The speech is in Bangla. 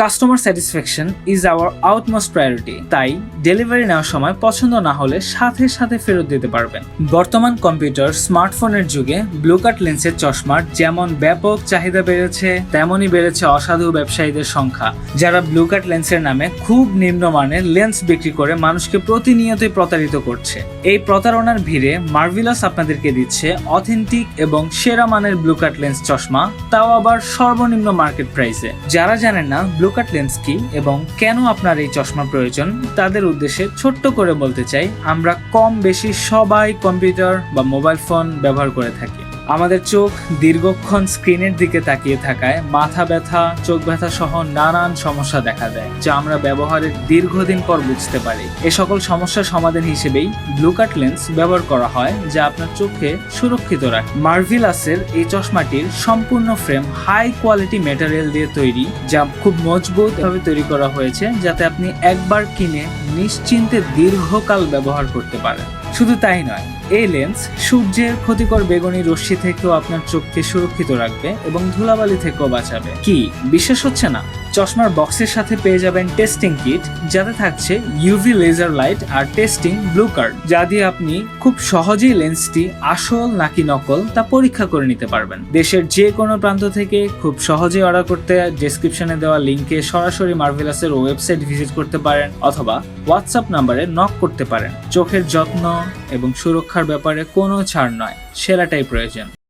Customer satisfaction is our outmost priority তাই ডেলিভারি নেওয়ার সময় পছন্দ না হলে সাথে সাথে ফেরত দিতে পারবেন। বর্তমান কম্পিউটার স্মার্টফোনের যুগে ব্লুকাট লেন্সের চশমার যেমন ব্যাপক চাহিদা বেড়েছে, তেমনই বেড়েছে অসাধু ব্যবসায়ীদের সংখ্যা, যারা ব্লুকাট লেন্সের নামে খুব নিম্নমানের লেন্স বিক্রি করে মানুষকে প্রতিনিয়তই প্রতারিত করছে। এই প্রতারণার ভিড়ে মার্ভিলাস আপনাদেরকে দিচ্ছে অথেন্টিক এবং সেরা মানের ব্লুকাট লেন্স চশমা, তাও আবার সর্বনিম্ন মার্কেট প্রাইসে যারা জানেন না ব্লুকাট লেন্স কি এবং কেন আপনার এই চশমা প্রয়োজন তাদের উদ্দেশ্যে ছোট্ট করে বলতে চাই, আমরা কম বেশি সবাই কম্পিউটার বা মোবাইল ফোন ব্যবহার করে থাকি। আমাদের চোখ দীর্ঘক্ষণ স্ক্রিনের দিকে তাকিয়ে থাকায় মাথা ব্যথা, চোখ ব্যথা সহ নানান সমস্যা দেখা দেয়, যা আমরা ব্যবহারের দীর্ঘদিন পর বুঝতে পারি। এ সকল সমস্যার সমাধান হিসেবেই ব্লুকাট লেন্স ব্যবহার করা হয়, যা আপনার চোখকে সুরক্ষিত রাখে। মার্ভিলাসের এই চশমাটির সম্পূর্ণ ফ্রেম হাই কোয়ালিটি মেটেরিয়াল দিয়ে তৈরি, যা খুব মজবুত ভাবে তৈরি করা হয়েছে, যাতে আপনি একবার কিনে নিশ্চিন্তে দীর্ঘকাল ব্যবহার করতে পারেন। শুধু তাই নয়, এই লেন্স সূর্যের ক্ষতিকর বেগুনি রশ্মি থেকেও আপনার চোখকে সুরক্ষিত রাখবে এবং ধুলাবালি থেকেও বাঁচাবে। কি? বিশ্বাস হচ্ছে না? চশমার বক্সের সাথে পেয়ে যাবেন টেস্টিং কিট যাতে থাকছে ইউভি লেজার লাইট আর টেস্টিং ব্লু কার্ড যা দিয়ে আপনি খুব সহজেই লেন্সটি আসল নাকি নকল তা পরীক্ষা করে নিতে পারবেন। দেশের যে কোনো প্রান্ত থেকে খুব সহজেই অর্ডার করতে ডেসক্রিপশনে দেওয়া লিঙ্কে সরাসরি মার্ভেলাসের ওয়েবসাইট ভিজিট করতে পারেন অথবা হোয়াটসঅ্যাপ নাম্বারে নক করতে পারেন। চোখের যত্ন এবং সুরক্ষার ব্যাপারে কোনো ছাড় নয়, সেরাটাই প্রয়োজন।